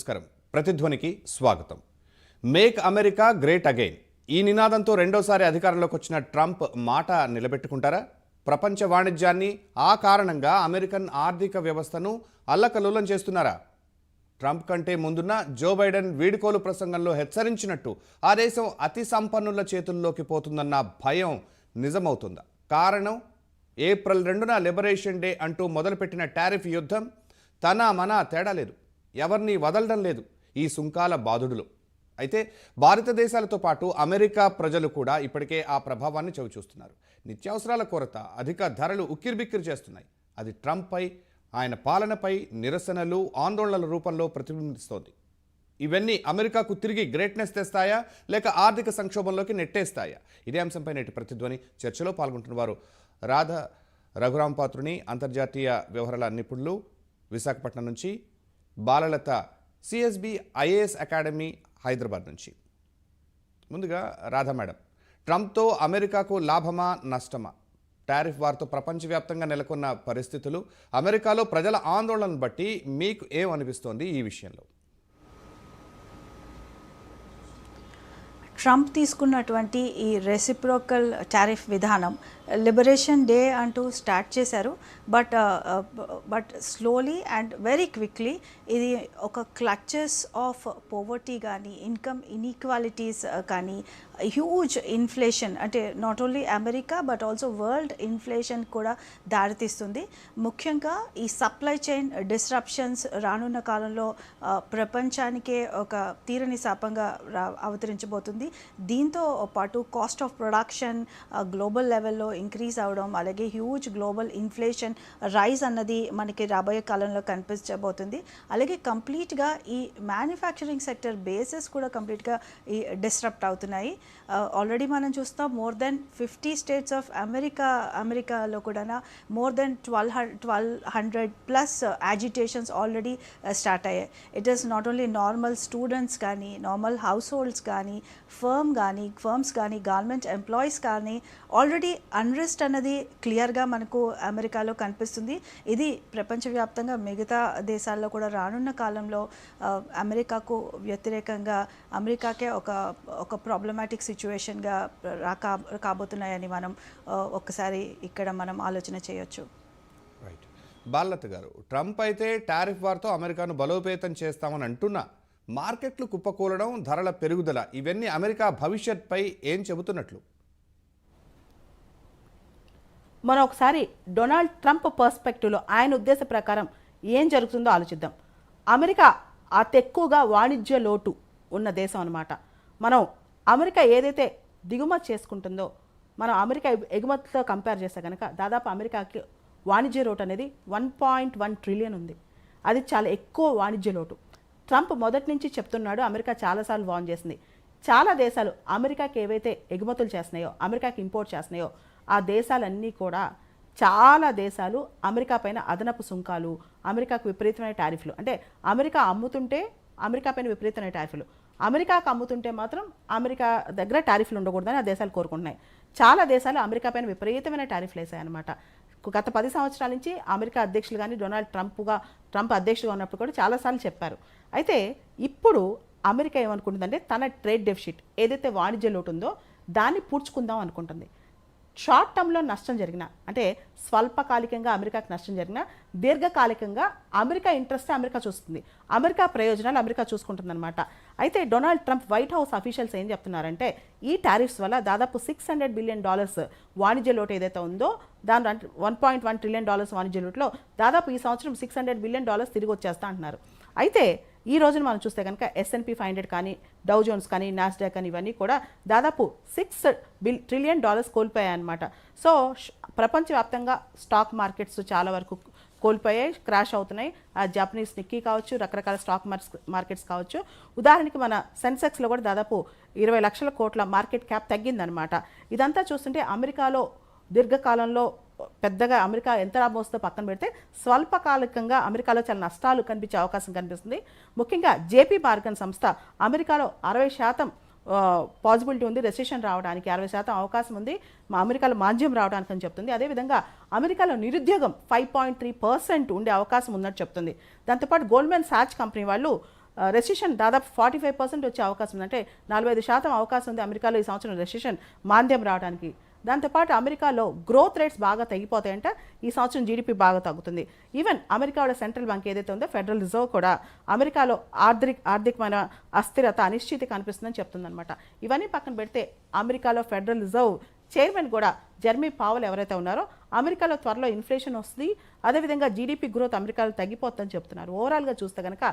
నమస్కారం. ప్రతిధ్వనికి స్వాగతం. Make America great again. ఈ నినాదంతో రెండోసారి అధికారంలోకి వచ్చిన ట్రంప్ మాట నిలబెట్టుకుంటారా? ప్రపంచ వాణిజ్యాన్ని ఆ కారణంగా అమెరికన్ ఆర్థిక వ్యవస్థను అల్లకల్లోలం చేస్తున్నారా? ట్రంప్ కంటే ముందున్న జో బైడెన్ వీడుకోలు ప్రసంగంలో హెచ్చరించినట్టు ఆ దేశం అతి సంపన్నుల చేతుల్లోకి పోతుందన్న భయం నిజమవుతుందా? కారణం? ఏప్రిల్ రెండున లిబరేషన్ డే అంటూ మొదలుపెట్టిన టారిఫ్ యుద్ధం తన మన తేడా లేదు. ఎవరిని వదలడం లేదు ఈ సుంకాల బాధుడులు. అయితే భారతదేశాలతో పాటు అమెరికా ప్రజలు కూడా ఇప్పటికే ఆ ప్రభావాన్ని చవిచూస్తున్నారు. నిత్యావసరాల కొరత అధిక ధరలు ఉక్కిరిబిక్కిరి చేస్తున్నాయి. అది ట్రంప్పై ఆయన పాలనపై నిరసనలు ఆందోళనల రూపంలో ప్రతిబింబిస్తోంది. ఇవన్నీ అమెరికాకు తిరిగి గ్రేట్నెస్ తెస్తాయా? లేక ఆర్థిక సంక్షోభంలోకి నెట్టేస్తాయా? ఇదే అంశంపై నేటి ప్రతిధ్వని చర్చలో పాల్గొంటున్న వారు రాధ రఘురాం పాత్రుని అంతర్జాతీయ వ్యవహారాల నిపుణులు విశాఖపట్నం నుంచి Balalatha CSB IAS academy Hyderabad నుంచి. ముందుగా రాధా మేడం. ట్రంప్తో అమెరికాకు లాభమా నష్టమా? టారిఫ్ వార్తో ప్రపంచవ్యాప్తంగా నెలకొన్న పరిస్థితులు అమెరికాలో ప్రజల ఆందోళనను బట్టి మీకు ఏమనిపిస్తోంది ఈ విషయంలో? ట్రంప్ తీసుకున్నటువంటి ఈ రెసిప్రోకల్ టారిఫ్ విధానం లిబరేషన్ డే అంటూ స్టార్ట్ చేశారు. But but slowly and very quickly ఇది ఒక క్లచెస్ ఆఫ్ పోవర్టీ కానీ ఇన్కమ్ ఇన్ఈక్వాలిటీస్ కానీ హ్యూజ్ ఇన్ఫ్లేషన్ అంటే not only America but also world inflation కూడా దారితీస్తుంది. ముఖ్యంగా ఈ సప్లై చైన్ డిస్రప్షన్స్ రానున్న కాలంలో uh, ప్రపంచానికే ఒక తీరని శాపంగా రా అవతరించబోతుంది. దీంతో పాటు కాస్ట్ ఆఫ్ ప్రొడక్షన్ గ్లోబల్ లెవెల్లో ఇంక్రీజ్ అవడం అలాగే హ్యూజ్ గ్లోబల్ ఇన్ఫ్లేషన్ రైజ్ అన్నది మనకి రాబోయే కాలంలో కనిపించబోతుంది. అలాగే కంప్లీట్గా ఈ మ్యానుఫ్యాక్చరింగ్ సెక్టర్ బేసెస్ కూడా కంప్లీట్గా ఈ డిస్టర్బ్ అవుతున్నాయి. Uh, ఆల్రెడీ మనం చూస్తాం more than fifty states of America అమెరికాలో కూడా more than twelve twelve hundred plus agitations already start అయ్యాయి. It is not only normal students కానీ నార్మల్ హౌస్ హోల్డ్స్ కానీ ఫర్మ్ కానీ ఫర్మ్స్ కానీ గవర్నమెంట్ ఎంప్లాయీస్ కానీ ఆల్రెడీ అన్రెస్ట్ అన్నది క్లియర్గా మనకు అమెరికాలో కనిపిస్తుంది. ఇది ప్రపంచవ్యాప్తంగా మిగతా దేశాల్లో కూడా రానున్న కాలంలో అమెరికాకు వ్యతిరేకంగా అమెరికాకే ఒక ఒక ప్రాబ్లమాటిక్ సిచ్యువేషన్గా రా కా- కాబోతున్నాయని మనం ఒక్కసారి ఇక్కడ మనం ఆలోచన చేయొచ్చు. రైట్ బాలత్ గారు ట్రంప్ అయితే టారిఫ్ వార్తో అమెరికాను బలోపేతం చేస్తామని అంటున్నా. మార్కెట్లు కుప్పకూలడం ధరల పెరుగుదల ఇవన్నీ అమెరికా భవిష్యత్పై ఏం చెబుతున్నట్లు? మనం ఒకసారి డొనాల్డ్ ట్రంప్ పర్స్పెక్టివ్లో ఆయన ఉద్దేశ ప్రకారం ఏం జరుగుతుందో ఆలోచిద్దాం. అమెరికా అతి ఎక్కువగా వాణిజ్య లోటు ఉన్న దేశం అనమాట మనం అమెరికా ఏదైతే దిగుమతి చేసుకుంటుందో మనం అమెరికా ఎగుమతితో కంపేర్ చేస్తే కనుక దాదాపు అమెరికాకి వాణిజ్య లోటు అనేది వన్ పాయింట్ వన్ ట్రిలియన్ ఉంది. అది చాలా ఎక్కువ వాణిజ్య లోటు. ట్రంప్ మొదటి నుంచి చెప్తున్నాడు అమెరికా చాలాసార్లు వార్న్ చేసింది. చాలా దేశాలు అమెరికాకి ఏవైతే ఎగుమతులు చేస్తున్నాయో అమెరికాకి ఇంపోర్ట్ చేస్తున్నాయో ఆ దేశాలన్నీ కూడా చాలా దేశాలు అమెరికా పైన అదనపు సుంకాలు అమెరికాకు విపరీతమైన టారిఫ్లు. అంటే అమెరికా అమ్ముతుంటే అమెరికా పైన విపరీతమైన టారిఫ్లు. అమెరికాకు అమ్ముతుంటే మాత్రం అమెరికా దగ్గర టారిఫ్లు ఉండకూడదని ఆ దేశాలు కోరుకుంటున్నాయి. చాలా దేశాలు అమెరికా పైన విపరీతమైన టారిఫ్లు వేసాయన్నమాట గత పది సంవత్సరాల నుంచి అమెరికా అధ్యక్షులు కానీ డొనాల్డ్ ట్రంప్గా ట్రంప్ అధ్యక్షుడుగా ఉన్నప్పుడు కూడా చాలాసార్లు చెప్పారు. అయితే ఇప్పుడు అమెరికా ఏమనుకుంటుందంటే తన ట్రేడ్ డెఫిషిట్ ఏదైతే వాణిజ్య లోటు ఉందో దాన్ని పూడ్చుకుందాం అనుకుంటుంది. షార్ట్ టర్మ్లో నష్టం జరిగిన అంటే స్వల్పకాలికంగా అమెరికాకు నష్టం జరిగిన దీర్ఘకాలికంగా అమెరికా ఇంట్రెస్ట్ అమెరికా చూస్తుంది. అమెరికా ప్రయోజనాలు అమెరికా చూసుకుంటుందన్నమాట. అయితే Donald Trump White House officials ఏం చెప్తున్నారంటే ఈ టారిఫ్స్ వల్ల దాదాపు సిక్స్ హండ్రెడ్ బిలియన్ డాలర్స్ వాణిజ్య లోటు ఏదైతే ఉందో దాని one point one trillion dollars వాణిజ్య లోటులో దాదాపు ఈ సంవత్సరం సిక్స్ హండ్రెడ్ బిలియన్ డాలర్స్ తిరిగి వచ్చేస్తా అంటున్నారు. అయితే ఈ రోజున మనం చూస్తే కనుక ఎస్ఎన్పి ఫైవ్ హండ్రెడ్ కానీ డౌ జోన్స్ కానీ నాస్డాక్ కానీ ఇవన్నీ కూడా దాదాపు సిక్స్ బిల్ ట్రిలియన్ డాలర్స్ కోల్పోయాయి అనమాట సో ప్రపంచవ్యాప్తంగా స్టాక్ మార్కెట్స్ చాలా వరకు కోల్పోయాయి క్రాష్ అవుతున్నాయి. ఆ జపనీస్ నిక్కీ కావచ్చు రకరకాల స్టాక్ మార్క్స్ మార్కెట్స్ కావచ్చు. ఉదాహరణకి మన సెన్సెక్స్లో కూడా దాదాపు ఇరవై లక్షల కోట్ల మార్కెట్ క్యాప్ తగ్గిందనమాట ఇదంతా చూస్తుంటే అమెరికాలో దీర్ఘకాలంలో పెద్దగా అమెరికా ఎంత లాభం వస్తుందో పక్కన పెడితే స్వల్పకాలికంగా అమెరికాలో చాలా నష్టాలు కనిపించే అవకాశం కనిపిస్తుంది. ముఖ్యంగా జేపీ మార్గన్ సంస్థ అమెరికాలో అరవై శాతం పాసిబిలిటీ ఉంది. రెసిషన్ రావడానికి అరవై శాతం అవకాశం ఉంది. మా అమెరికాలో మాంద్యం రావడానికి అని చెప్తుంది. అదేవిధంగా అమెరికాలో నిరుద్యోగం ఫైవ్ పాయింట్ త్రీ పర్సెంట్ ఉండే అవకాశం ఉన్నట్టు చెప్తుంది. దాంతోపాటు గోల్డ్మెన్ సాచ్ కంపెనీ వాళ్ళు రెసిషన్ దాదాపు ఫార్టీ ఫైవ్ పర్సెంట్ వచ్చే అవకాశం ఉంది. అంటే నలభై ఐదు శాతం అవకాశం ఉంది అమెరికాలో ఈ సంవత్సరం రెసిషన్ మాంద్యం రావడానికి. దాంతోపాటు అమెరికాలో గ్రోత్ రేట్స్ బాగా తగ్గిపోతాయంట. ఈ సంవత్సరం జీడిపి బాగా తగ్గుతుంది. ఈవెన్ అమెరికా సెంట్రల్ బ్యాంక్ ఏదైతే ఉందో ఫెడరల్ రిజర్వ్ కూడా అమెరికాలో ఆర్థిక ఆర్థికమైన అస్థిరత అనిశ్చితి కనిపిస్తుందని చెప్తుందనమాట ఇవన్నీ పక్కన పెడితే అమెరికాలో ఫెడరల్ రిజర్వ్ చైర్మన్ కూడా జర్మీ పావల్ ఎవరైతే ఉన్నారో అమెరికాలో త్వరలో ఇన్ఫ్లేషన్ వస్తుంది. అదేవిధంగా జీడిపి గ్రోత్ అమెరికాలో తగ్గిపోతుందని చెప్తున్నారు. ఓవరాల్గా చూస్తే కనుక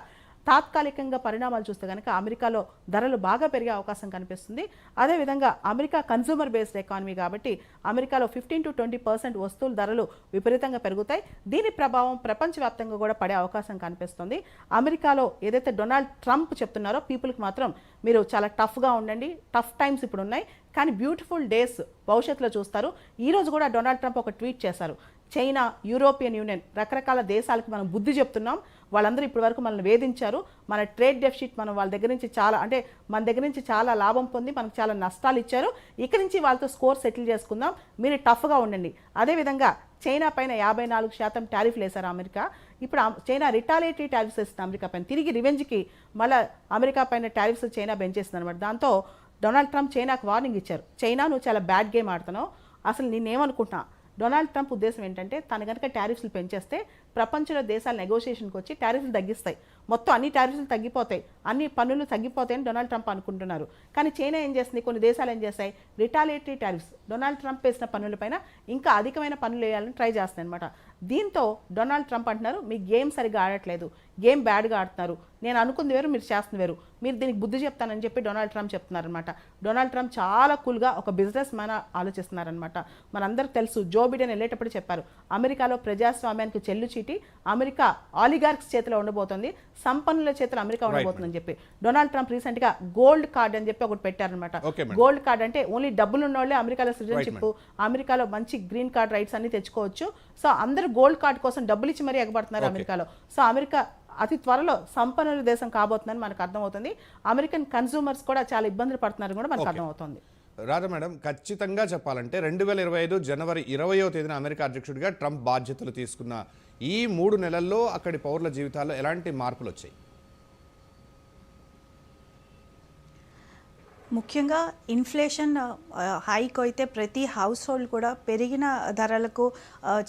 తాత్కాలికంగా పరిణామాలు చూస్తే కనుక అమెరికాలో ధరలు బాగా పెరిగే అవకాశం కనిపిస్తుంది. అదేవిధంగా అమెరికా కన్సూమర్ బేస్డ్ ఎకానమీ కాబట్టి అమెరికాలో ఫిఫ్టీన్ టు ట్వంటీ పర్సెంట్ వస్తువుల ధరలు విపరీతంగా పెరుగుతాయి. దీని ప్రభావం ప్రపంచవ్యాప్తంగా కూడా పడే అవకాశం కనిపిస్తుంది. అమెరికాలో ఏదైతే డొనాల్డ్ ట్రంప్ చెప్తున్నారో పీపుల్కి మాత్రం మీరు చాలా టఫ్గా ఉండండి. టఫ్ టైమ్స్ ఇప్పుడు ఉన్నాయి. కానీ బ్యూటిఫుల్ డేస్ భవిష్యత్తులో చూస్తారు. ఈరోజు కూడా డొనాల్డ్ ట్రంప్ ఒక ట్వీట్ చేశారు. చైనా యూరోపియన్ యూనియన్ రకరకాల దేశాలకు మనం బుద్ధి చెప్తున్నాం. వాళ్ళందరూ ఇప్పటి వరకు మనల్ని వేధించారు. మన ట్రేడ్ డెఫిసిట్ మనం వాళ్ళ దగ్గర నుంచి చాలా అంటే మన దగ్గర నుంచి చాలా లాభం పొంది మనకు చాలా నష్టాలు ఇచ్చారు. ఇక్కడి నుంచి వాళ్ళతో స్కోర్ సెటిల్ చేసుకుందాం. మీరు టఫ్గా ఉండండి. అదేవిధంగా చైనా పైన యాభై నాలుగు శాతం టారిఫ్లు వేశారు అమెరికా. ఇప్పుడు చైనా రిటాలియేటరీ టారిఫ్స్ వేస్తుంది అమెరికా పైన. తిరిగి రివెంజ్కి మళ్ళీ అమెరికా పైన టారిఫ్స్ చైనా పెంచేస్తుంది అనమాట దాంతో డొనాల్డ్ ట్రంప్ చైనాకు వార్నింగ్ ఇచ్చారు. చైనా నువ్వు చాలా బ్యాడ్ గేమ్ ఆడుతున్నావు. అసలు నేనేమనుకుంటున్నా డొనాల్డ్ ట్రంప్ ఉద్దేశం ఏంటంటే తను కనుక టారిఫ్స్లు పెంచేస్తే ప్రపంచంలో దేశాలు నెగోషియేషన్కి వచ్చి టారిఫ్లు తగ్గిస్తాయి. మొత్తం అన్ని టారిఫ్లు తగ్గిపోతాయి. అన్ని పన్నులు తగ్గిపోతాయని డొనాల్డ్ ట్రంప్ అనుకుంటున్నారు. కానీ చైనా ఏం చేస్తుంది? కొన్ని దేశాలు ఏం చేస్తాయి? రిటాలియేటరీ టారిఫ్స్ డొనాల్డ్ ట్రంప్ వేసిన పన్నులపైన ఇంకా అధికమైన పన్నులు వేయాలని ట్రై చేస్తాయి అనమాట దీంతో డొనాల్డ్ ట్రంప్ అంటున్నారు మీ గేమ్ సరిగా ఆడట్లేదు. గేమ్ బ్యాడ్గా ఆడుతున్నారు. నేను అనుకుంది వేరు మీరు చేస్తుంది వేరు. మీరు దీనికి బుద్ధి చెప్తానని చెప్పి డొనాల్డ్ ట్రంప్ చెప్తున్నారనమాట డొనాల్డ్ ట్రంప్ చాలా కూల్గా ఒక బిజినెస్ మ్యాన్ ఆలోచిస్తున్నారనమాట మనందరికి తెలుసు జో బిడెన్ వెళ్ళేటప్పుడు చెప్పారు అమెరికాలో ప్రజాస్వామ్యానికి చెల్లు చీటి అమెరికా ఆలిగార్క్స్ చేతిలో ఉండబోతోంది. సంపన్నుల చేతిలో అమెరికా ఉండబోతుందని చెప్పి. డొనాల్డ్ ట్రంప్ రీసెంట్గా గోల్డ్ కార్డ్ అని చెప్పి ఒకటి పెట్టారనమాట. గోల్డ్ కార్డ్ అంటే ఓన్లీ డబ్బులు ఉన్న వాళ్ళే అమెరికాలో సిటిజన్షిప్ అమెరికాలో మంచి గ్రీన్ కార్డ్ రైట్స్ అన్ని తెచ్చుకోవచ్చు. సో అందరూ గోల్డ్ కార్డ్ కోసం డబ్బులు ఇచ్చి మరీ ఎగబడుతున్నారు. అమెరికాలో. సో అమెరికా అతి త్వరలో సంపన్నుల దేశం కాబోతుందని మనకు అర్థమవుతుంది. అమెరికన్ కన్సూమర్స్ కూడా చాలా ఇబ్బందులు పడుతున్నారు కూడా మనకు. అర్థమవుతుంది. రాజా మేడం ఖచ్చితంగా చెప్పాలంటే రెండు వేల ఇరవై ఐదు జనవరి ఇరవయో తేదీన అమెరికా అధ్యక్షుడిగా ట్రంప్ బాధ్యతలు తీసుకున్న ఈ మూడు నెలల్లో అక్కడి పౌరుల జీవితాల్లో ఎలాంటి మార్పులు వచ్చాయి ముఖ్యంగా ఇన్ఫ్లేషన్ హైక్ అయితే ప్రతి హౌస్ హోల్డ్ కూడా పెరిగిన ధరలకు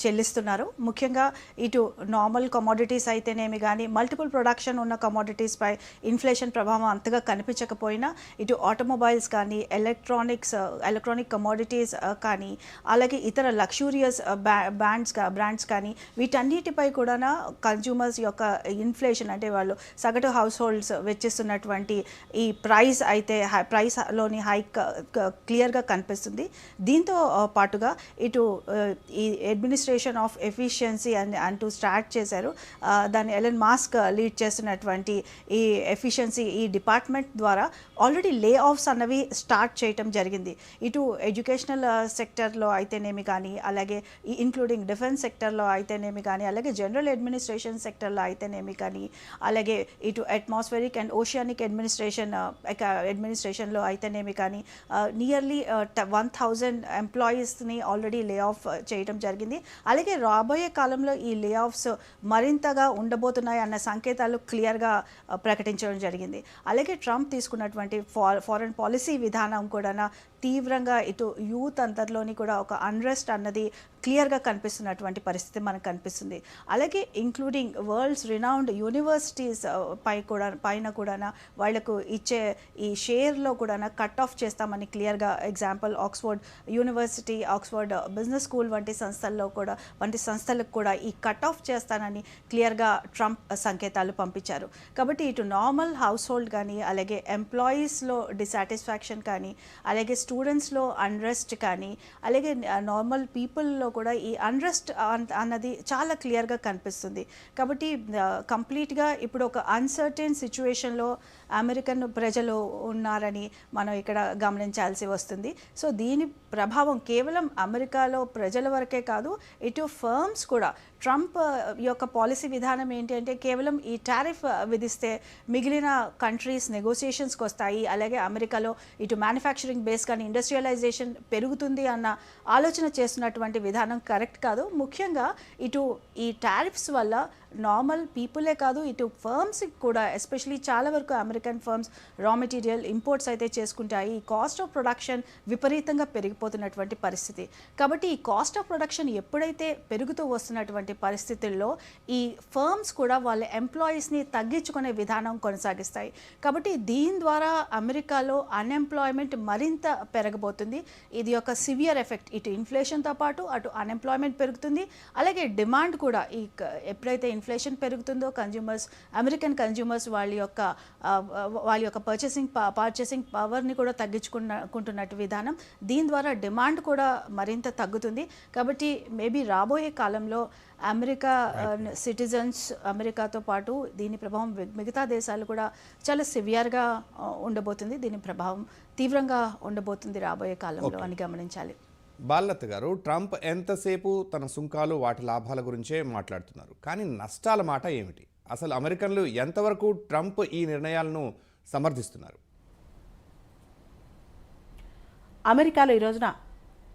చెల్లిస్తున్నారు. ముఖ్యంగా ఇటు నార్మల్ కమోడిటీస్ అయితేనేమి కానీ మల్టిపుల్ ప్రొడక్షన్ ఉన్న కమోడిటీస్పై ఇన్ఫ్లేషన్ ప్రభావం అంతగా కనిపించకపోయినా ఇటు ఆటోమొబైల్స్ కానీ ఎలక్ట్రానిక్స్ ఎలక్ట్రానిక్ కమోడిటీస్ కానీ అలాగే ఇతర లక్షూరియస్ బ్యాండ్స్ బ్రాండ్స్ కానీ వీటన్నిటిపై కూడా కన్జ్యూమర్స్ యొక్క ఇన్ఫ్లేషన్ అంటే వాళ్ళు సగటు హౌస్ హోల్డ్స్ వెచ్చిస్తున్నటువంటి ఈ ప్రైస్ అయితే ప్రైస్ లోని హైక్ క్లియర్గా కనిపిస్తుంది. దీంతో పాటుగా ఇటు ఈ అడ్మినిస్ట్రేషన్ ఆఫ్ ఎఫిషియన్సీ అని అంటూ స్టార్ట్ చేశారు. దాన్ని ఎలన్ మాస్క్ లీడ్ చేస్తున్నటువంటి ఈ ఎఫిషియన్సీ ఈ డిపార్ట్మెంట్ ద్వారా ఆల్రెడీ లే ఆఫ్స్ అన్నవి స్టార్ట్ చేయటం జరిగింది. ఇటు ఎడ్యుకేషనల్ సెక్టర్లో అయితేనేమి కానీ అలాగే ఇంక్లూడింగ్ డిఫెన్స్ సెక్టర్లో అయితేనేమి కానీ అలాగే జనరల్ అడ్మినిస్ట్రేషన్ సెక్టర్లో అయితేనేమి కానీ అలాగే ఇటు అట్మాస్ఫెరిక్ అండ్ ఓషియానిక్ అడ్మినిస్ట్రేషన్ అడ్మినిస్ట్రేషన్లో అయితేనేమి కానీ నియర్లీ వన్ థౌజండ్ ఎంప్లాయీస్ని ఆల్రెడీ లే ఆఫ్ చేయడం జరిగింది. అలాగే రాబోయే కాలంలో ఈ లే ఆఫ్స్ మరింతగా ఉండబోతున్నాయి అన్న సంకేతాలు క్లియర్గా ప్రకటించడం జరిగింది. అలాగే ట్రంప్ తీసుకున్నటువంటి ఫారెన్ పాలసీ విధానం కూడా తీవ్రంగా ఇటు యూత్ అంతర్లోని కూడా ఒక అన్రెస్ట్ అన్నది క్లియర్గా కనిపిస్తున్నటువంటి పరిస్థితి మనకు కనిపిస్తుంది. అలాగే ఇంక్లూడింగ్ వరల్డ్స్ రినౌండ్ యూనివర్సిటీస్ పై కూడా పైన కూడా వాళ్ళకు ఇచ్చే ఈ షేర్లో కూడా కట్ ఆఫ్ చేస్తామని క్లియర్గా example Oxford University Oxford business school వంటి సంస్థల్లో కూడా వంటి సంస్థలకు కూడా ఈ కట్ ఆఫ్ చేస్తానని క్లియర్గా ట్రంప్ uh, సంకేతాలు పంపించారు. కాబట్టి ఇటు నార్మల్ హౌస్ హోల్డ్ కానీ అలాగే ఎంప్లాయీస్లో డిసాటిస్ఫాక్షన్ కానీ అలాగే స్టూడెంట్స్లో అన్రెస్ట్ కానీ అలాగే నార్మల్ పీపుల్లో కూడా ఈ అన్రెస్ట్ అన్నది చాలా క్లియర్గా కనిపిస్తుంది. కాబట్టి కంప్లీట్గా ఇప్పుడు ఒక అన్సర్టెన్ సిచ్యువేషన్లో అమెరికన్ ప్రజలు ఉన్నారని మనం ఇక్కడ గమనించాల్సి వస్తుంది. సో దీని ప్రభావం కేవలం అమెరికాలో ప్రజల వరకే కాదు ఇటు ఫర్మ్స్ కూడా. ట్రంప్ యొక్క పాలసీ విధానం ఏంటి అంటే కేవలం ఈ టారిఫ్ విధిస్తే మిగిలిన కంట్రీస్ నెగోసియేషన్స్కి వస్తాయి అలాగే అమెరికాలో ఇటు మ్యానుఫ్యాక్చరింగ్ బేస్ కానీ ఇండస్ట్రియలైజేషన్ పెరుగుతుంది అన్న ఆలోచన చేస్తున్నటువంటి విధానం కరెక్ట్ కాదు. ముఖ్యంగా ఇటు ఈ టారిఫ్స్ వల్ల నార్మల్ పీపులే కాదు ఇటు ఫర్మ్స్కి కూడా ఎస్పెషలీ చాలా వరకు American firms raw material imports అయితే చేసుకుంటాయి. ఈ కాస్ట్ ఆఫ్ ప్రొడక్షన్ విపరీతంగా పెరిగిపోతున్నటువంటి పరిస్థితి. కాబట్టి ఈ కాస్ట్ ఆఫ్ ప్రొడక్షన్ ఎప్పుడైతే పెరుగుతూ వస్తున్నటువంటి పరిస్థితుల్లో ఈ ఫర్మ్స్ కూడా వాళ్ళ ఎంప్లాయీస్ని తగ్గించుకునే విధానం కొనసాగిస్తాయి. కాబట్టి దీని ద్వారా అమెరికాలో అన్ఎంప్లాయ్మెంట్ మరింత పెరగబోతుంది. ఇది ఒక సివియర్ ఎఫెక్ట్. ఇటు ఇన్ఫ్లేషన్తో పాటు అటు అన్ఎంప్లాయ్మెంట్ పెరుగుతుంది. అలాగే డిమాండ్ కూడా ఈ ఎప్పుడైతే ఇన్ఫ్లేషన్ పెరుగుతుందో కన్జ్యూమర్స్ అమెరికన్ కన్జ్యూమర్స్ వాళ్ళ యొక్క వాళ్ళ యొక్క పర్చేసింగ్ పర్చేసింగ్ పవర్ని కూడా తగ్గించుకున్నకుంటున్నట్టు విధానం. దీని ద్వారా డిమాండ్ కూడా మరింత తగ్గుతుంది. కాబట్టి మేబీ రాబోయే కాలంలో అమెరికా సిటిజన్స్ అమెరికాతో పాటు దీని ప్రభావం మిగతా దేశాలు కూడా చాలా సివియర్గా ఉండబోతుంది. దీని ప్రభావం తీవ్రంగా ఉండబోతుంది రాబోయే కాలంలో అని గమనించాలి. బాలత్ గారు ట్రంప్ ఎంతసేపు తన సుంకాలు వాటి లాభాల గురించే మాట్లాడుతున్నారు. కానీ నష్టాల మాట ఏమిటి? అసలు అమెరికన్లు ఎంతవరకు ట్రంప్ ఈ నిర్ణయాలను సమర్థిస్తున్నారు? అమెరికాలో ఈ రోజున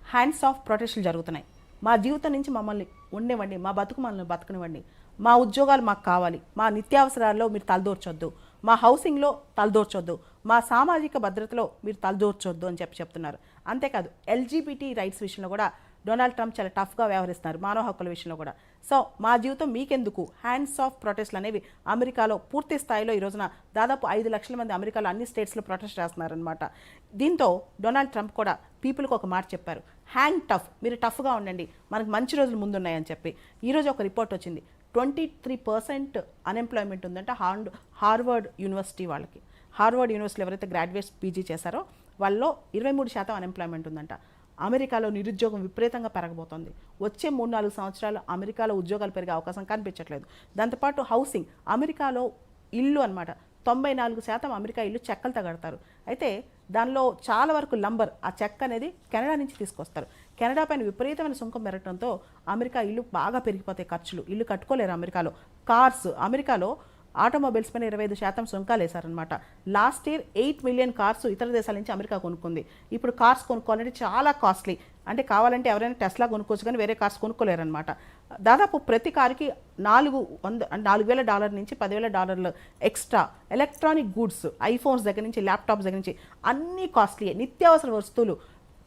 హ్యాండ్స్ ఆఫ్ ప్రొటెక్షన్ జరుగుతున్నాయి. మా జీవితం నుంచి మమ్మల్ని ఉండేవ్వండి మా బతుకు మనల్ని బతకనివ్వండి. మా ఉద్యోగాలు మాకు కావాలి. మా నిత్యావసరాల్లో మీరు తలదూర్చొద్దు. మా హౌసింగ్లో తలదూర్చొద్దు. మా సామాజిక భద్రతలో మీరు తలదూర్చొద్దు అని చెప్పి చెప్తున్నారు. అంతేకాదు ఎల్జీబీటీ రైట్స్ విషయంలో కూడా డొనాల్డ్ ట్రంప్ చాలా టఫ్గా వ్యవహరిస్తున్నారు మానవ హక్కుల విషయంలో కూడా. సో మా జీవితం మీకెందుకు? హ్యాండ్స్ ఆఫ్ ప్రొటెస్ట్లు అనేవి అమెరికాలో పూర్తి స్థాయిలో ఈ రోజున దాదాపు ఐదు లక్షల మంది అమెరికాలో అన్ని స్టేట్స్లో ప్రొటెస్ట్ చేస్తున్నారనమాట దీంతో డొనాల్డ్ ట్రంప్ కూడా పీపుల్కి ఒక మాట చెప్పారు. హ్యాంగ్ టఫ్ మీరు టఫ్గా ఉండండి మనకు మంచి రోజులు ముందున్నాయని చెప్పి. ఈరోజు ఒక రిపోర్ట్ వచ్చింది. ట్వంటీ త్రీ పర్సెంట్ అన్ఎంప్లాయ్మెంట్ ఉందంటే హార్డ్ హార్వర్డ్ యూనివర్సిటీ వాళ్ళకి. హార్వర్డ్ యూనివర్సిటీలో ఎవరైతే గ్రాడ్యుయేట్స్ పీజీ చేశారో వాళ్ళలో ఇరవై మూడు శాతం అన్ఎంప్లాయ్మెంట్ ఉందంట. అమెరికాలో నిరుద్యోగం విపరీతంగా పెరగబోతోంది. వచ్చే మూడు నాలుగు సంవత్సరాలు అమెరికాలో ఉద్యోగాలు పెరిగే అవకాశం కనిపించట్లేదు. దాంతోపాటు హౌసింగ్ అమెరికాలో ఇల్లు అన్నమాట. తొంభై నాలుగు శాతం అమెరికా ఇల్లు చెక్కలతో కడతారు. అయితే దానిలో చాలా వరకు లంబర్ ఆ చెక్క అనేది కెనడా నుంచి తీసుకొస్తారు. కెనడా పైన విపరీతమైన సుంకం పెరగడంతో అమెరికా ఇల్లు బాగా పెరిగిపోతాయి ఖర్చులు. ఇల్లు కట్టుకోలేరు అమెరికాలో. కార్స్ అమెరికాలో ఆటోమొబైల్స్ పైన ఇరవై ఐదు శాతం సుంకాలు వేశారనమాట last year eight million cars ఇతర దేశాల నుంచి అమెరికా కొనుక్కుంది. ఇప్పుడు కార్స్ కొనుక్కోవాలంటే చాలా కాస్ట్లీ. అంటే కావాలంటే ఎవరైనా టెస్లా కొనుక్కోవచ్చు కానీ వేరే కార్స్ కొనుక్కోలేరనమాట దాదాపు ప్రతి కారుకి నాలుగు వంద నాలుగు వేల డాలర్ నుంచి పదివేల డాలర్లు ఎక్స్ట్రా ఎలక్ట్రానిక్ గూడ్స్ ఐఫోన్స్ దగ్గర నుంచి ల్యాప్టాప్స్ దగ్గర నుంచి అన్నీ కాస్ట్లీ నిత్యావసర వస్తువులు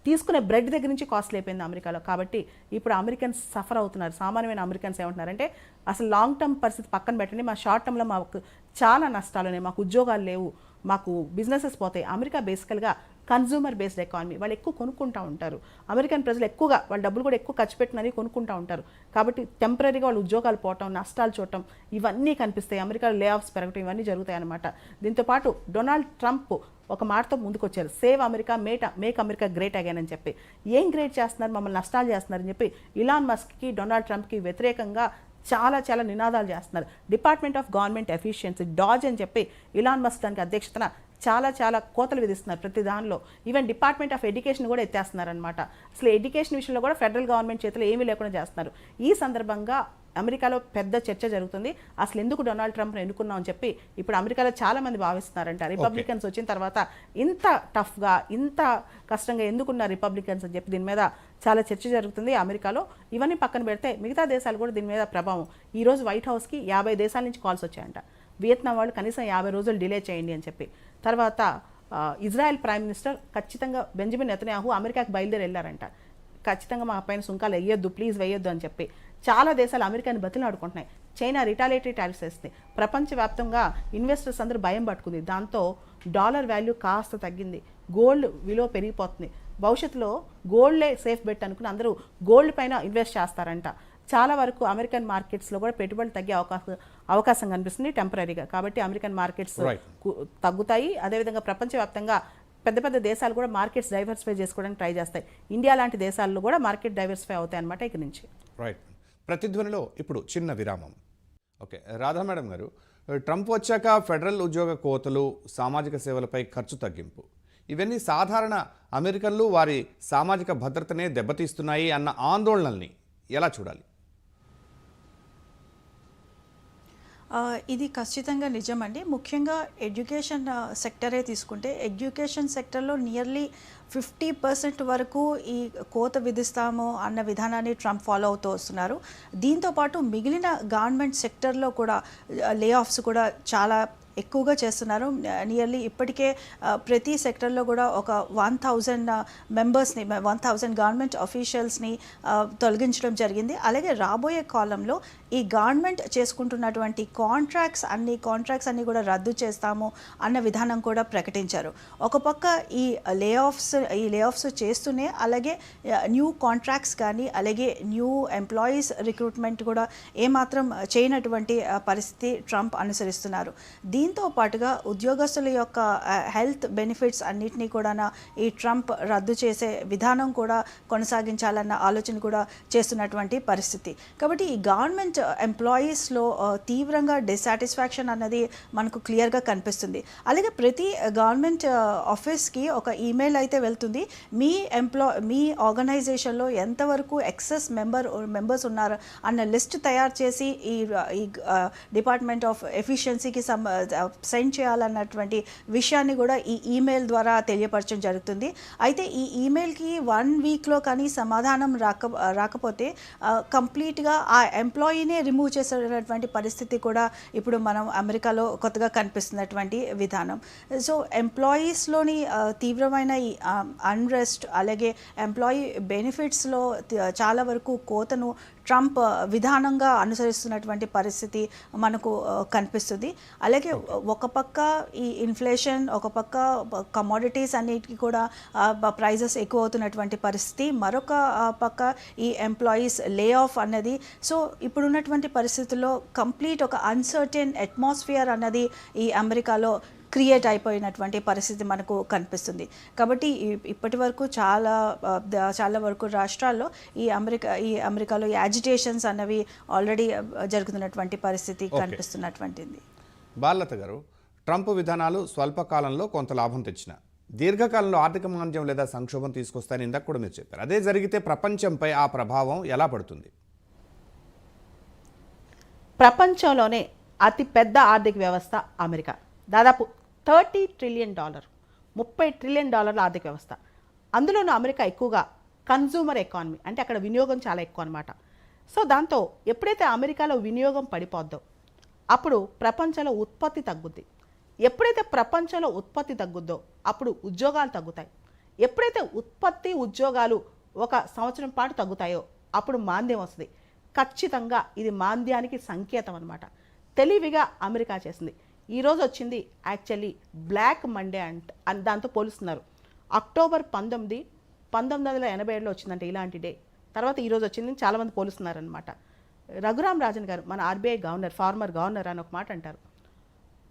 తీసుకునే బ్రెడ్ దగ్గర నుంచి కాస్ట్లీ అయిపోయింది అమెరికాలో. కాబట్టి ఇప్పుడు అమెరికన్స్ సఫర్ అవుతున్నారు. సామాన్యమైన అమెరికన్స్ ఏమంటున్నారంటే అసలు లాంగ్ టర్మ్ పరిస్థితి పక్కన పెట్టండి. మా షార్ట్ టర్మ్లో మాకు చాలా నష్టాలు ఉన్నాయి. మాకు ఉద్యోగాలు లేవు. మాకు బిజినెసెస్ పోతాయి. అమెరికా బేసికల్గా కన్జ్యూమర్ బేస్డ్ ఎకానమీ వాళ్ళు ఎక్కువ కొనుక్కుంటూ ఉంటారు. అమెరికన్ ప్రజలు ఎక్కువగా వాళ్ళ డబ్బులు కూడా ఎక్కువ ఖర్చు పెట్టినవి కొనుక్కుంటూ ఉంటారు. కాబట్టి టెంపరీగా వాళ్ళు ఉద్యోగాలు పోవటం నష్టాలు చూడటం ఇవన్నీ కనిపిస్తాయి. అమెరికాలో లే ఆఫ్స్ పెరగటం ఇవన్నీ జరుగుతాయి అన్నమాట. దీంతోపాటు డొనాల్డ్ ట్రంప్ ఒక మాటతో ముందుకొచ్చారు. సేవ్ అమెరికా మేట మేక్ అమెరికా గ్రేట్ అగైన్ అని చెప్పి. ఏం గ్రేట్ చేస్తున్నారు? మమ్మల్ని నష్టాలు చేస్తున్నారని చెప్పి ఇలాన్ మస్క్కి డొనాల్డ్ ట్రంప్కి వ్యతిరేకంగా చాలా చాలా నినాదాలు చేస్తున్నారు. Department of government efficiency DOGE అని చెప్పి ఇలాన్ మస్క్ దానికి అధ్యక్షతన చాలా చాలా కోతలు విధిస్తున్నారు ప్రతి దానిలో. ఈవెన్ డిపార్ట్మెంట్ ఆఫ్ ఎడ్యుకేషన్ కూడా ఎత్తేస్తున్నారనమాట అసలు ఎడ్యుకేషన్ విషయంలో కూడా ఫెడరల్ గవర్నమెంట్ చేతిలో ఏమీ లేకుండా చేస్తున్నారు. ఈ సందర్భంగా అమెరికాలో పెద్ద చర్చ జరుగుతుంది. అసలు ఎందుకు డొనాల్డ్ ట్రంప్ను ఎన్నుకున్నాం అని చెప్పి ఇప్పుడు అమెరికాలో చాలా మంది భావిస్తున్నారంట. రిపబ్లికన్స్ వచ్చిన తర్వాత ఇంత టఫ్గా ఇంత కష్టంగా ఎందుకున్నారు రిపబ్లికన్స్ అని చెప్పి దీని మీద చాలా చర్చ జరుగుతుంది అమెరికాలో. ఇవన్నీ పక్కన పెడితే మిగతా దేశాలు కూడా దీని మీద ప్రభావం. ఈ రోజు వైట్ హౌస్కి యాభై దేశాల నుంచి కాల్స్ వచ్చాయంట. వియత్నాం వాళ్ళు కనీసం యాభై రోజులు డిలే చేయండి అని చెప్పి. తర్వాత ఇజ్రాయెల్ ప్రైమ్ మినిస్టర్ ఖచ్చితంగా బెంజమిన్ నెతన్యాహు అమెరికాకి బయలుదేరి వెళ్ళారంట ఖచ్చితంగా మా పైన సుంకాలు వేయొద్దు ప్లీజ్ వేయొద్దు అని చెప్పి. చాలా దేశాలు అమెరికాని బతిలాడుకుంటున్నాయి. చైనా రిటాలియేటరీ ట్యారిఫ్స్ వేస్తుంది ప్రపంచవ్యాప్తంగా ఇన్వెస్టర్స్ అందరూ భయం పట్టుకుంది. దాంతో డాలర్ వాల్యూ కాస్త తగ్గింది. గోల్డ్ విలువ పెరిగిపోతుంది. భవిష్యత్తులో గోల్డ్లే సేఫ్ బెట్ అనుకుని అందరూ గోల్డ్ పైన ఇన్వెస్ట్ చేస్తారంట. చాలా వరకు అమెరికన్ మార్కెట్స్లో కూడా పెట్టుబడులు తగ్గే అవకాశం అవకాశం కనిపిస్తుంది టెంపరీగా కాబట్టి అమెరికన్ మార్కెట్స్ తగ్గుతాయి. అదేవిధంగా ప్రపంచవ్యాప్తంగా పెద్ద పెద్ద దేశాలు కూడా మార్కెట్స్ డైవర్సిఫై చేసుకోవడానికి ట్రై చేస్తాయి. ఇండియా లాంటి దేశాల్లో కూడా మార్కెట్ డైవర్సిఫై అవుతాయి అనమాట ఇక నుంచి. రైట్ ప్రతిధ్వనిలో ఇప్పుడు చిన్న విరామం. ఓకే. రాధా మేడం గారు ట్రంప్ వచ్చాక ఫెడరల్ ఉద్యోగ కోతలు సామాజిక సేవలపై ఖర్చు తగ్గింపు. ఇవన్నీ సాధారణ అమెరికన్లు వారి సామాజిక భద్రతనే దెబ్బతీస్తున్నాయి అన్న ఆందోళనల్ని ఎలా చూడాలి ఆ, ఇది ఖచ్చితంగా నిజమండి. ముఖ్యంగా ఎడ్యుకేషన్ సెక్టరే తీసుకుంటే ఎడ్యుకేషన్ సెక్టర్లో నియర్లీ ఫిఫ్టీ పర్సెంట్ వరకు ఈ కోత విధిస్తాము అన్న విధానాన్ని ట్రంప్ ఫాలో అవుతూ వస్తున్నారు. దీంతోపాటు మిగిలిన గవర్నమెంట్ సెక్టర్లో కూడా లే ఆఫ్స్ కూడా చాలా ఎక్కువగా చేస్తున్నారు. నియర్లీ ఇప్పటికే ప్రతి సెక్టర్లో కూడా ఒక వన్ థౌజండ్ మెంబర్స్ని వన్ థౌజండ్ గవర్నమెంట్ అఫీషియల్స్ని తొలగించడం జరిగింది. అలాగే రాబోయే కాలంలో ఈ గవర్నమెంట్ చేసుకుంటున్నటువంటి కాంట్రాక్ట్స్ అన్ని కాంట్రాక్ట్స్ అన్ని కూడా రద్దు చేస్తాము అన్న విధానం కూడా ప్రకటించారు. ఒక పక్క ఈ లే ఆఫ్స్ ఈ లే ఆఫ్స్ చేస్తూనే అలాగే న్యూ కాంట్రాక్ట్స్ కానీ అలాగే న్యూ ఎంప్లాయీస్ రిక్రూట్మెంట్ కూడా ఏమాత్రం చేయనటువంటి పరిస్థితి ట్రంప్ అనుసరిస్తున్నారు. దీంతో పాటుగా ఉద్యోగస్తుల యొక్క హెల్త్ బెనిఫిట్స్ అన్నిటినీ కూడా ఈ ట్రంప్ రద్దు చేసే విధానం కూడా కొనసాగించాలన్న ఆలోచన కూడా చేస్తున్నటువంటి పరిస్థితి. కాబట్టి ఈ గవర్నమెంట్ ఎంప్లాయీస్లో తీవ్రంగా డిసాటిస్ఫాక్షన్ అన్నది మనకు క్లియర్గా కనిపిస్తుంది. అలాగే ప్రతి గవర్నమెంట్ ఆఫీస్కి ఒక ఈమెయిల్ అయితే వెళ్తుంది. మీ ఎంప్లా మీ ఆర్గనైజేషన్లో ఎంతవరకు ఎక్సెస్ మెంబర్ మెంబర్స్ ఉన్నారు అన్న లిస్ట్ తయారు చేసి ఈ ఈ డిపార్ట్మెంట్ ఆఫ్ ఎఫిషియన్సీకి సమ్ సెండ్ చేయాలన్నటువంటి విషయాన్ని కూడా ఈ ఈమెయిల్ ద్వారా తెలియపరచడం జరుగుతుంది. అయితే ఈ ఈమెయిల్కి వన్ వీక్లో కానీ సమాధానం రాక రాకపోతే కంప్లీట్గా ఆ వాటినే రిమూవ్ చేసేటటువంటి పరిస్థితి కూడా ఇప్పుడు మనం అమెరికాలో కొత్తగా కనిపిస్తున్నటువంటి విధానం. సో ఎంప్లాయీస్లోని తీవ్రమైన ఈ అన్రెస్ట్ అలాగే ఎంప్లాయీ బెనిఫిట్స్లో చాలా వరకు కోతను ట్రంప్ విధానంగా అనుసరిస్తున్నటువంటి పరిస్థితి మనకు ఆ, కనిపిస్తుంది. అలాగే ఒక పక్క ఈ ఇన్ఫ్లేషన్ ఒక పక్క కమోడిటీస్ అన్నిటికీ కూడా ప్రైజెస్ ఎక్కువ అవుతున్నటువంటి పరిస్థితి. మరొక పక్క ఈ ఎంప్లాయీస్ లే ఆఫ్ అన్నది. సో ఇప్పుడున్నటువంటి పరిస్థితుల్లో కంప్లీట్ ఒక అన్సర్టెన్ అట్మాస్ఫియర్ అన్నది ఈ అమెరికాలో క్రియేట్ అయిపోయినటువంటి పరిస్థితి మనకు కనిపిస్తుంది. కాబట్టి ఇప్పటి వరకు చాలా చాలా వరకు రాష్ట్రాల్లో ఈ అమెరికా ఈ అమెరికాలో ఈ యాజిటేషన్స్ అన్నవి ఆల్రెడీ జరుగుతున్నటువంటి పరిస్థితి. కనిపిస్తున్నటువంటిది. బాలత గారు ట్రంప్ విధానాలు స్వల్పకాలంలో కొంత లాభం తెచ్చిన. దీర్ఘకాలంలో ఆర్థిక మాంద్యం లేదా సంక్షోభం తీసుకొస్తాయని ఇందాక కూడా మీరు చెప్పారు. అదే జరిగితే ప్రపంచంపై ఆ ప్రభావం ఎలా పడుతుంది? ప్రపంచంలోనే అతి పెద్ద ఆర్థిక వ్యవస్థ అమెరికా. దాదాపు థర్టీ ట్రిలియన్ డాలర్ ముప్పై ట్రిలియన్ డాలర్ల ఆర్థిక వ్యవస్థ. అందులోనూ అమెరికా ఎక్కువగా కన్జ్యూమర్ ఎకానమీ అంటే అక్కడ వినియోగం చాలా ఎక్కువ అనమాట సో దాంతో ఎప్పుడైతే అమెరికాలో వినియోగం పడిపోద్దో అప్పుడు ప్రపంచంలో ఉత్పత్తి తగ్గుద్ది. ఎప్పుడైతే ప్రపంచంలో ఉత్పత్తి తగ్గుద్దో అప్పుడు ఉద్యోగాలు తగ్గుతాయి. ఎప్పుడైతే ఉత్పత్తి ఉద్యోగాలు ఒక సంవత్సరం పాటు తగ్గుతాయో అప్పుడు మాంద్యం వస్తుంది. ఖచ్చితంగా ఇది మాంద్యానికి సంకేతం అనమాట తెలివిగా అమెరికా చేసింది. ఈరోజు వచ్చింది యాక్చువల్లీ బ్లాక్ మండే అంట. అని దాంతో పోలుస్తున్నారు. అక్టోబర్ పంతొమ్మిది పంతొమ్మిది వందల ఎనభై ఏడులో వచ్చిందంటే ఇలాంటి డే. తర్వాత ఈరోజు వచ్చింది చాలామంది పోలుస్తున్నారనమాట రఘురామ్ రాజన్ గారు మన ఆర్బీఐ గవర్నర్ ఫార్మర్ గవర్నర్ అని ఒక మాట అంటారు.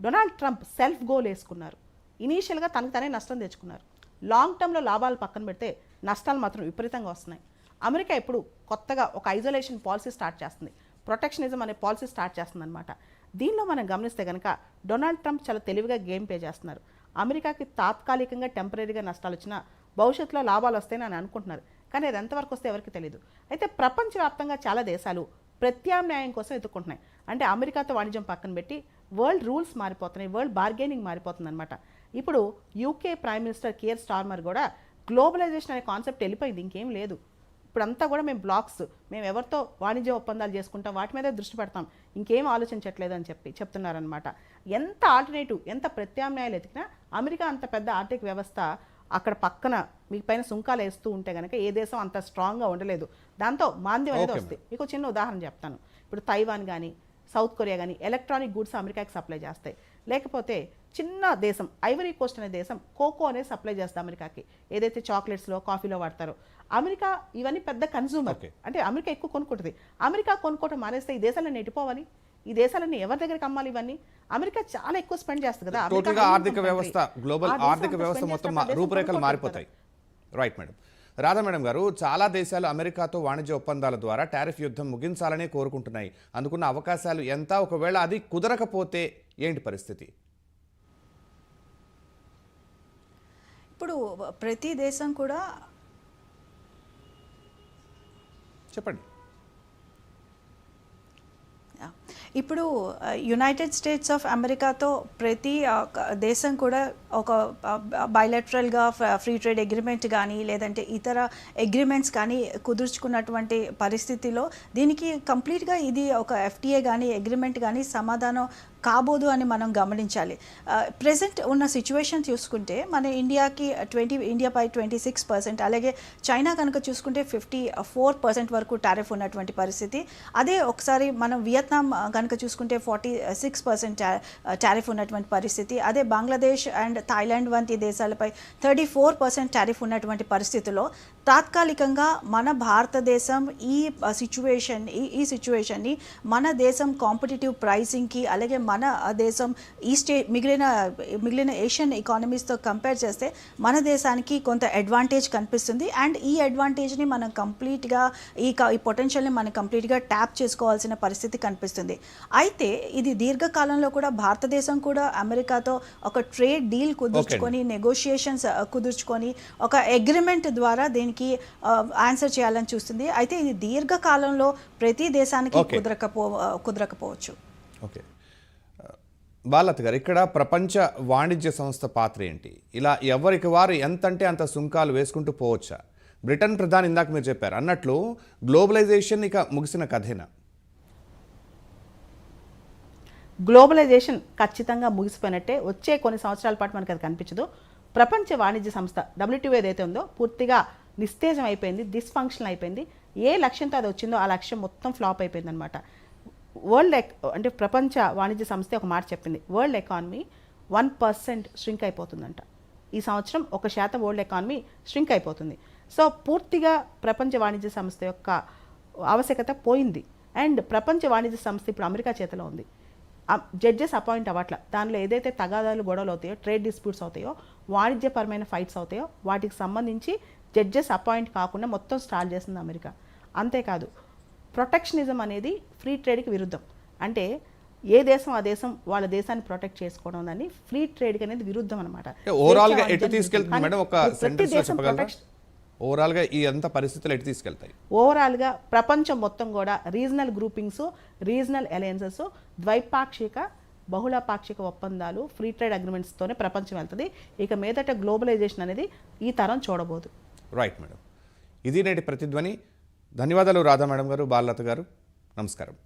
డొనాల్డ్ ట్రంప్ సెల్ఫ్ గోల్ వేసుకున్నారు. ఇనీషియల్గా తనకు తనే నష్టం తెచ్చుకున్నారు. లాంగ్ టర్మ్లో లాభాలు పక్కన పెడితే నష్టాలు మాత్రం విపరీతంగా వస్తున్నాయి. అమెరికా ఇప్పుడు కొత్తగా ఒక ఐసోలేషన్ పాలసీ స్టార్ట్ చేస్తుంది. ప్రొటెక్షనిజం అనే పాలసీ స్టార్ట్ చేస్తుంది అనమాట దీనిలో మనం గమనిస్తే కనుక డొనాల్డ్ ట్రంప్ చాలా తెలివిగా గేమ్ ప్లే చేస్తున్నారు. అమెరికాకి తాత్కాలికంగా టెంపరీగా నష్టాలు వచ్చినా భవిష్యత్తులో లాభాలు వస్తాయని అని అనుకుంటున్నారు. కానీ అది ఎంతవరకు వస్తే ఎవరికి తెలియదు అయితే ప్రపంచవ్యాప్తంగా చాలా దేశాలు ప్రత్యామ్నాయం కోసం ఎదుర్కొంటున్నాయి. అంటే అమెరికాతో వాణిజ్యం పక్కన పెట్టి వరల్డ్ రూల్స్ మారిపోతున్నాయి వరల్డ్ బార్గెనింగ్ మారిపోతుంది అనమాట ఇప్పుడు UK prime minister Keir Starmer కూడా గ్లోబలైజేషన్ అనే కాన్సెప్ట్ వెళ్ళిపోయింది ఇంకేం లేదు. ఇప్పుడంతా కూడా మేము బ్లాక్స్ మేము ఎవరితో వాణిజ్య ఒప్పందాలు చేసుకుంటాం వాటి మీదే దృష్టి పెడతాం ఇంకేం ఆలోచించట్లేదు అని చెప్పి చెప్తున్నారనమాట ఎంత ఆల్టర్నేటివ్ ఎంత ప్రత్యామ్నాయాలు ఎతికినా అమెరికా అంత పెద్ద ఆర్థిక వ్యవస్థ అక్కడ పక్కన మీ పైన సుంకాలు వేస్తూ ఉంటే కనుక ఏ దేశం అంత స్ట్రాంగ్గా ఉండలేదు. దాంతో మాంద్యం అనేది వస్తుంది. మీకు చిన్న ఉదాహరణ చెప్తాను. ఇప్పుడు తైవాన్ కానీ సౌత్ కొరియా కానీ ఎలక్ట్రానిక్ గుడ్స్ అమెరికాకి సప్లై చేస్తాయి. లేకపోతే చిన్న దేశం ఐవరీ కోస్ట్ అనే దేశం కోకో అనేది సప్లై చేస్తుంది అమెరికాకి. ఏదైతే చాక్లెట్స్లో కాఫీలో వాడతారో. అమెరికా ఇవన్నీ పెద్ద Okay. అంటే అమెరికా ఎక్కువ కొనుక్కుంటుంది. అమెరికా కొనుక్కోవటం మానేస్తే ఈ దేశాలన్నీ ఎటుపోవాలి? ఈ దేశాలన్నీ ఎవరి దగ్గరికి అమ్మాలి ఇవన్నీ? అమెరికా చాలా ఎక్కువ స్పెండ్ చేస్తుంది కదా. అమెరికా టోటల్గా ఆర్థిక వ్యవస్థ. గ్లోబల్ ఆర్థిక వ్యవస్థ మొత్తం రూపురేఖలు మారిపోతాయి. Right madam. రాధా మేడం గారు చాలా దేశాలు అమెరికాతో వాణిజ్య ఒప్పందాల ద్వారా టారిఫ్ యుద్ధం ముగించాలనే కోరుకుంటున్నాయి. అందుకున్న అవకాశాలు ఎంత? ఒకవేళ అది కుదరకపోతే ఏంటి పరిస్థితి ఇప్పుడు ప్రతి దేశం కూడా చెప్పండి. ఇప్పుడు యునైటెడ్ స్టేట్స్ ఆఫ్ అమెరికాతో ప్రతి దేశం కూడా ఒక బయలెటరల్గా ఫ్రీ ట్రేడ్ అగ్రిమెంట్ కానీ లేదంటే ఇతర అగ్రిమెంట్స్ కానీ కుదుర్చుకున్నటువంటి పరిస్థితిలో దీనికి కంప్లీట్గా ఇది ఒక ఎఫ్టీఏ కానీ అగ్రిమెంట్ కానీ సమాధానం కాబోదు అని మనం గమనించాలి. ప్రజెంట్ ఉన్న సిచ్యువేషన్ చూసుకుంటే మన ఇండియాకి ట్వంటీ ఇండియాపై ట్వంటీ సిక్స్ పర్సెంట్ అలాగే చైనా కనుక చూసుకుంటే ఫిఫ్టీ ఫోర్ పర్సెంట్ వరకు టారిఫ్ ఉన్నటువంటి పరిస్థితి. అదే ఒకసారి మనం వియత్నాం కనుక చూసుకుంటే ఫార్టీ సిక్స్ పర్సెంట్ టారిఫ్ ఉన్నటువంటి పరిస్థితి. అదే బంగ్లాదేశ్ అండ్ థాయిలాండ్ వంటి దేశాలపై థర్టీ ఫోర్ పర్సెంట్ టారిఫ్ ఉన్నటువంటి పరిస్థితిలో తాత్కాలికంగా మన భారతదేశం ఈ సిచ్యువేషన్ ఈ ఈ సిచ్యువేషన్ని మన దేశం కాంపిటేటివ్ ప్రైసింగ్కి అలాగే మన ఆ దేశం ఈ స్టే మిగిలిన మిగిలిన ఏషియన్ ఎకానమీస్తో కంపేర్ చేస్తే మన దేశానికి కొంత అడ్వాంటేజ్ కనిపిస్తుంది. అండ్ ఈ అడ్వాంటేజ్ని మనం కంప్లీట్గా ఈ ఈ పొటెన్షియల్ని మనం కంప్లీట్గా ట్యాప్ చేసుకోవాల్సిన పరిస్థితి కనిపిస్తుంది. అయితే ఇది దీర్ఘకాలంలో కూడా భారతదేశం కూడా అమెరికాతో ఒక ట్రేడ్ డీల్ కుదుర్చుకొని నెగోషియేషన్స్ కుదుర్చుకొని ఒక అగ్రిమెంట్ ద్వారా దీనికి ఆన్సర్ చేయాలని చూస్తుంది. అయితే ఇది దీర్ఘకాలంలో ప్రతి దేశానికి. కుదరకపో కుదరకపోవచ్చు. ఓకే బాలత్ గారు ఇక్కడ ప్రపంచ వాణిజ్య సంస్థ పాత్ర ఏంటి? ఇలా ఎవరికి వారు ఎంతంటే అంత సుంకాలు వేసుకుంటూ పోవచ్చా? బ్రిటన్ ప్రధాని ఇందాక మీరు చెప్పారు అన్నట్లు గ్లోబలైజేషన్ ఇక ముగిసిన కథేనా? గ్లోబలైజేషన్ ఖచ్చితంగా ముగిసిపోయినట్టే వచ్చే కొన్ని సంవత్సరాల పాటు మనకి అది కనిపించదు. ప్రపంచ వాణిజ్య సంస్థ డబ్ల్యూటీఓ ఏదైతే ఉందో పూర్తిగా నిస్తేజం అయిపోయింది డిస్ఫంక్షన్ అయిపోయింది. ఏ లక్ష్యంతో అది వచ్చిందో ఆ లక్ష్యం మొత్తం ఫ్లాప్ అయిపోయింది అనమాట వరల్డ్ ఎక్ అంటే ప్రపంచ వాణిజ్య సంస్థ ఒక మాట చెప్పింది. World economy one percent shrink అయిపోతుందంట. ఈ సంవత్సరం ఒక శాతం వరల్డ్ ఎకానమీ ష్రింక్ అయిపోతుంది. సో పూర్తిగా ప్రపంచ వాణిజ్య సంస్థ యొక్క ఆవశ్యకత పోయింది. అండ్ ప్రపంచ వాణిజ్య సంస్థ ఇప్పుడు అమెరికా చేతిలో ఉంది. జడ్జెస్ అపాయింట్ అవ్వట్ల. దానిలో ఏదైతే తగాదాలు గొడవలు అవుతాయో ట్రేడ్ డిస్ప్యూట్స్ అవుతాయో వాణిజ్యపరమైన ఫైట్స్ అవుతాయో వాటికి సంబంధించి జడ్జెస్ అపాయింట్ కాకుండా మొత్తం స్టార్ట్ చేసింది అమెరికా. అంతేకాదు ప్రొటెక్షనిజం అనేది ఫ్రీ ట్రేడ్కి విరుద్ధం. అంటే ఏ దేశం ఆ దేశం వాళ్ళ దేశాన్ని ప్రొటెక్ట్ చేసుకోవడం అని ఫ్రీ ట్రేడ్కి అనేది విరుద్ధం అనమాట ఓవరాల్గా ఎటు తీసుకెళ్తుంది మేడం? ఒక సెంటెన్స్లో చెప్పగలరా? ఓవరాల్గా ఈ అంత పరిస్థితులు ఎటు తీసుకెళ్తాయి? ఓవరాల్గా ప్రపంచం మొత్తం కూడా రీజనల్ గ్రూపింగ్స్ రీజనల్ అలయన్సెస్ ద్వైపాక్షిక బహుళపాక్షిక ఒప్పందాలు ఫ్రీ ట్రేడ్ అగ్రిమెంట్స్తోనే ప్రపంచం వెళ్తుంది. ఇక మీదట గ్లోబలైజేషన్ అనేది ఈ తరం చూడబోదు. రైట్ మేడం ఇది నేటి ప్రతిధ్వని. ధన్యవాదాలు రాధా మేడం గారు బాలలత గారు. నమస్కారం.